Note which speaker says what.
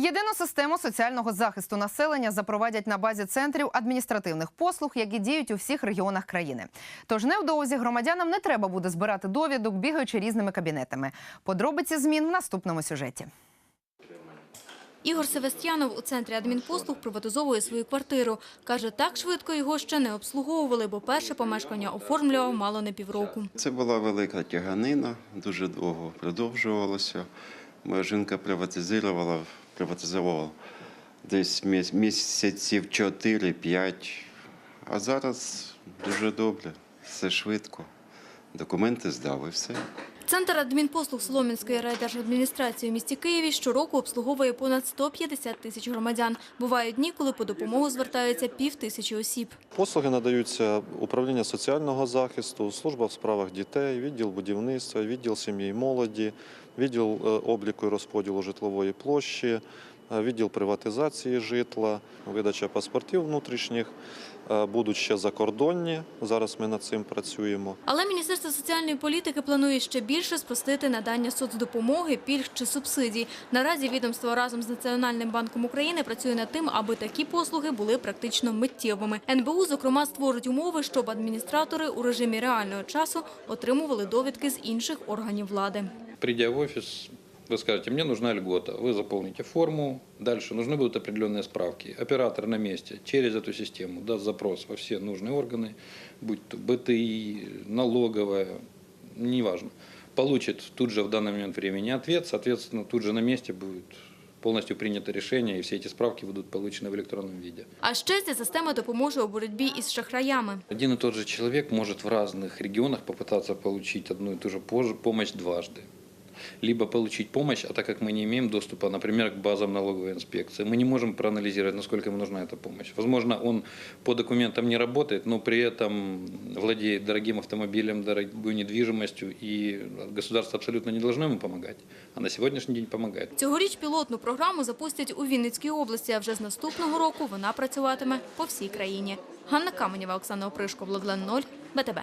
Speaker 1: Єдину систему соціального захисту населення запровадять на базі центрів адміністративних послуг, які діють у всіх регіонах країни. Тож невдовзі громадянам не треба буде збирати довідок, бігаючи різними кабінетами. Подробиці змін в наступному сюжеті.
Speaker 2: Ігор Севастьянов у центрі адмінпослуг приватизовує свою квартиру. Каже, так швидко його ще не обслуговували, бо перше помешкання оформлював мало не півроку.
Speaker 3: Це була велика тяганина, дуже довго продовжувалося. Моя жінка приватизувала, приватизувала десь місяців 4-5, а зараз дуже добре, все швидко. Документи здав і все.
Speaker 2: Центр адмінпослуг Солом'янської райдержадміністрації у місті Києві щороку обслуговує понад 150 тисяч громадян. Бувають дні, коли по допомогу звертаються пів тисячі осіб.
Speaker 4: Послуги надаються управління соціального захисту, служба в справах дітей, відділ будівництва, відділ сім'ї і молоді, відділ е, обліку і розподілу житлової площі, е, відділ приватизації житла, видача паспортів внутрішніх. Е, Будуть ще закордонні. Зараз ми над цим працюємо.
Speaker 2: Але Міністерство соціальної політики планує ще більше спростити надання соцдопомоги, пільг чи субсидій. Наразі відомство разом з Національним банком України працює над тим, аби такі послуги були практично миттєвими. НБУ, зокрема, створить умови, щоб адміністратори у режимі реального часу отримували довідки з інших органів влади.
Speaker 5: Придя в офис, вы скажете, мне нужна льгота. Вы заполните форму. Дальше нужны будут определенные справки. Оператор на месте через эту систему даст запрос во все нужные органы, будь то БТИ, налоговая, неважно. Получит тут же в данный момент времени ответ, соответственно, тут же на месте будет полностью принято решение, и все эти справки будут получены в электронном виде.
Speaker 2: А ще ця система допоможе у боротьбі із шахраями.
Speaker 5: Один и тот же человек может в разных регионах попытаться получить одну и ту же пож- помощь дважды. Либо получить помощь, а так как мы не имеем доступа, например, к базам налоговой инспекции, мы не можем проанализировать, насколько ему нужна эта помощь. Возможно, он по документам не работает, но при этом владеет дорогим автомобилем, дорогой недвижимостью, и государство абсолютно не должно ему помогать, а на сегодняшний день помогает.
Speaker 2: Цьогоріч пілотну програму запустять у Вінницькій області, а вже з наступного року вона працюватиме по всій країні. Ганна Каменєва, Оксана Опришко, Владлен Ноль, БТБ.